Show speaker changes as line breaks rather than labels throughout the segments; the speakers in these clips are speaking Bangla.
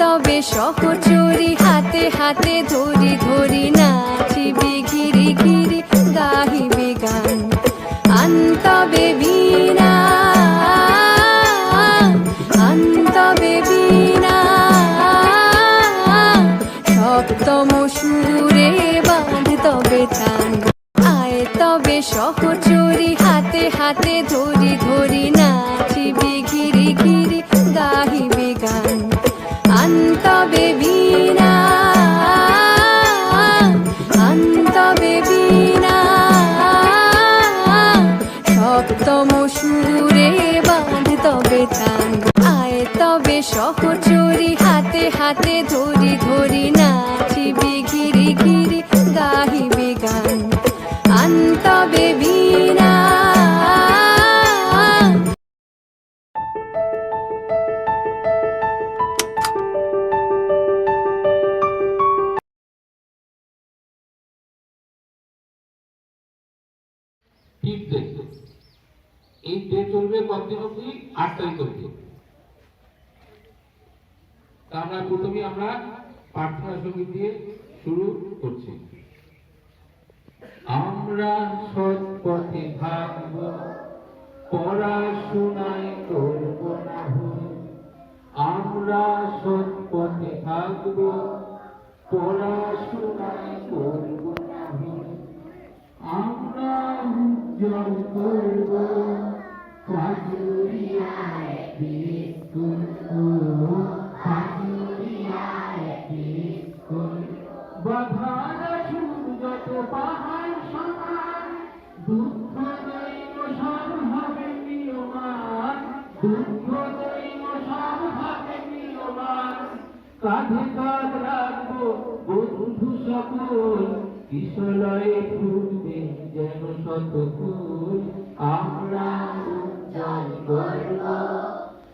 তবে সহচরি হাতে হাতে ধরি ধরি নাচিবি ঘিরি ঘিরি গাহিবি গান। আন্তবে বীণা আন্তবে বীণা, সপ্তম সুরে বাঁধ তবে তান আয় তবে সহচরি হাতে হাতে ধরি ধরি নাচিবি সুরে বাঁধ তবে তান আয় তবে সহচরি হাতে হাতে ধরি ধরি নাচিবি ঘিরি ঘিরি, গাহিবি গান। আন্তবে বীণা।
ঠিক ডে এই ডে চলবে কতদিন অবধি? আট তারিখ অবধি। তা আমরা প্রথমে আমরা প্রার্থনা সংগীত দিয়ে শুরু করছি। আমরা সৎ পথে থাকব পড়াশোনায় করব না আমরা সৎ পথে থাকব পড়াশোনায় করব না আমরা উজ্জ্বল করব। বাধারা যত পাহাড় সমান দুঃখ দৈব সব হবে নিয়মান দুঃখ দৈব সব হবে বন্ধু সকল কিশলয়ে ফুটবে যেন শত ফুল আমরা উজ্জ্বল করব।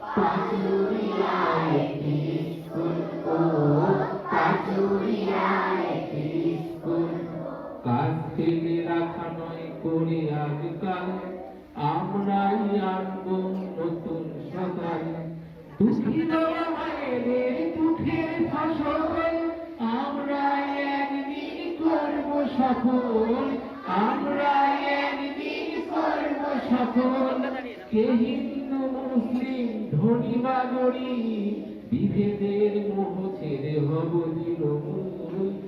পাচুরিয়ায় কাজ ফেলে রাখা নয় করে আজকাল আমরাই আনব নতুন সকাল। দুঃখী দেওয়া মায়েদের দুঃখের ফসল আমরা একদিন করব সফল। আমরা একদিন করব সফল। কে হিন্দু, মুসলিম, ধনী বা গরিব, বিভেদের মোহ ছেড়ে হব নিরমূল।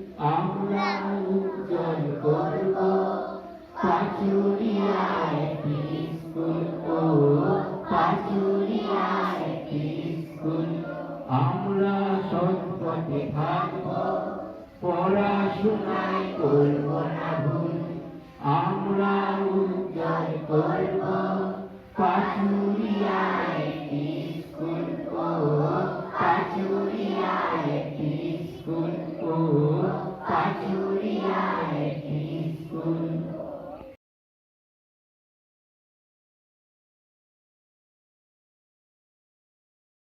থাকব পড়াশোনায় করব না ভুল আমরা উজ্জ্বল করব স্কুল